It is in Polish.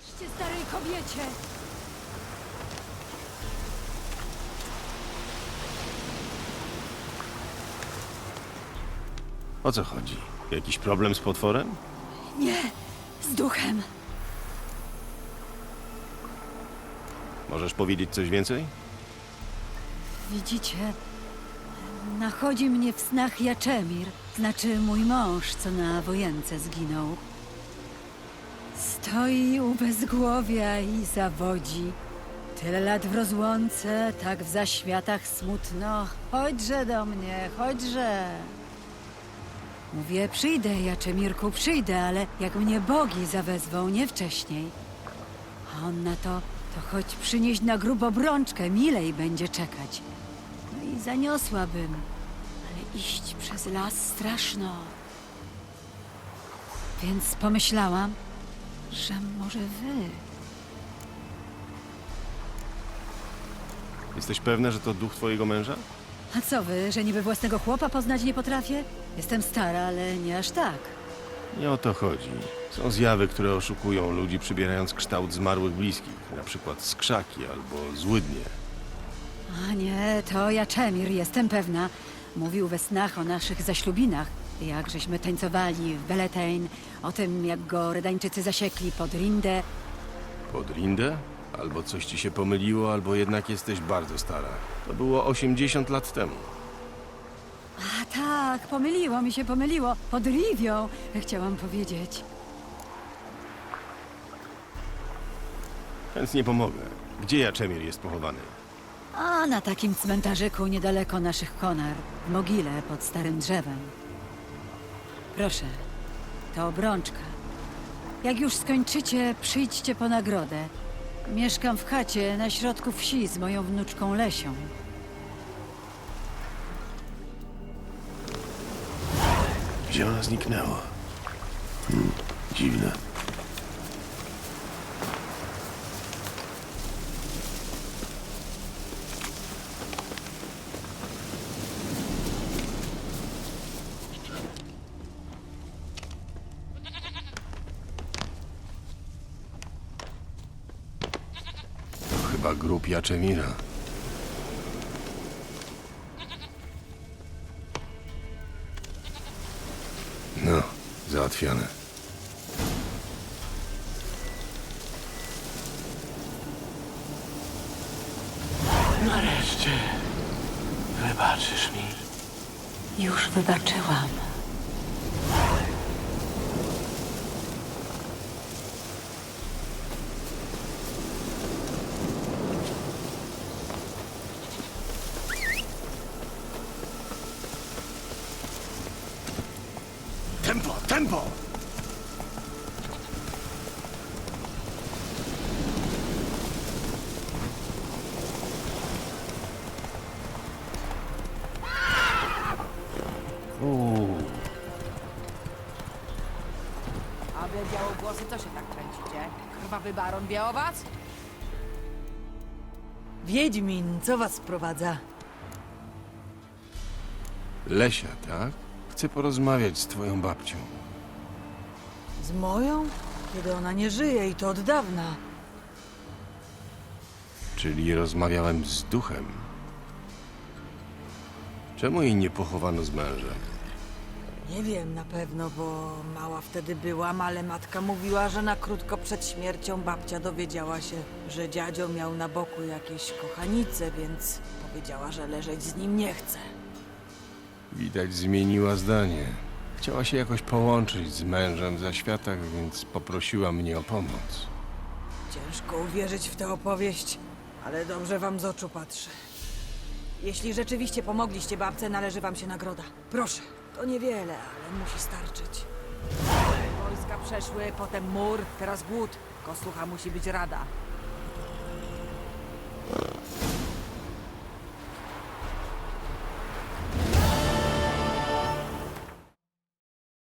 Pomóżcie starej kobiecie! O co chodzi? Jakiś problem z potworem? Nie, z duchem. Możesz powiedzieć coś więcej? Widzicie? Nachodzi mnie w snach Jaczemir, znaczy mój mąż, co na wojence zginął. Stoi u bezgłowia i zawodzi. Tyle lat w rozłące, tak w zaświatach smutno. Chodźże do mnie, chodźże. Mówię, przyjdę, Jaczemirku, przyjdę, ale jak mnie bogi zawezwą, nie wcześniej. A on na to, to choć przynieść na grób obrączkę, milej będzie czekać. No i zaniosłabym, ale iść przez las straszno. Więc pomyślałam, że może wy. Jesteś pewna, że to duch twojego męża? A co wy, że niby własnego chłopa poznać nie potrafię? Jestem stara, ale nie aż tak. Nie o to chodzi. Są zjawy, które oszukują ludzi, przybierając kształt zmarłych bliskich, na przykład skrzaki albo złydnie. A nie, to Jaczemir, jestem pewna. Mówił we snach o naszych zaślubinach. Jak żeśmy tańcowali w Beletein, o tym, jak go Redańczycy zasiekli pod Rindę. Pod Rindę? Albo coś ci się pomyliło, albo jednak jesteś bardzo stara. To było 80 lat temu. A tak, pomyliło mi się, pomyliło. Pod Rivią, chciałam powiedzieć. Więc nie pomogę. Gdzie Jaczemir jest pochowany? A na takim cmentarzyku niedaleko naszych konar, w mogile pod starym drzewem. Proszę, to obrączka. Jak już skończycie, przyjdźcie po nagrodę. Mieszkam w chacie na środku wsi z moją wnuczką Lesią. Gdzie ona zniknęła? Hmm, dziwne. Chyba grup Jaczemira. No, załatwione. Nareszcie. Wybaczysz mi. Już wybaczyłam. Tempo, tempo! Uuu, A wy białogłosy co się tak kręcicie? Krwawy baron Białowac? Wiedźmin, co was sprowadza? Lesia, tak? Chcę porozmawiać z twoją babcią. Z moją? Kiedy ona nie żyje i to od dawna. Czyli rozmawiałem z duchem. Czemu jej nie pochowano z mężem? Nie wiem na pewno, bo mała wtedy byłam, ale matka mówiła, że na krótko przed śmiercią babcia dowiedziała się, że dziadzio miał na boku jakieś kochanice, więc powiedziała, że leżeć z nim nie chce. Widać, zmieniła zdanie. Chciała się jakoś połączyć z mężem w zaświatach, więc poprosiła mnie o pomoc. Ciężko uwierzyć w tę opowieść, ale dobrze wam z oczu patrzy. Jeśli rzeczywiście pomogliście babce, należy wam się nagroda. Proszę, to niewiele, ale musi starczyć. Wojska przeszły, potem mur, teraz głód. Koslucha musi być rada.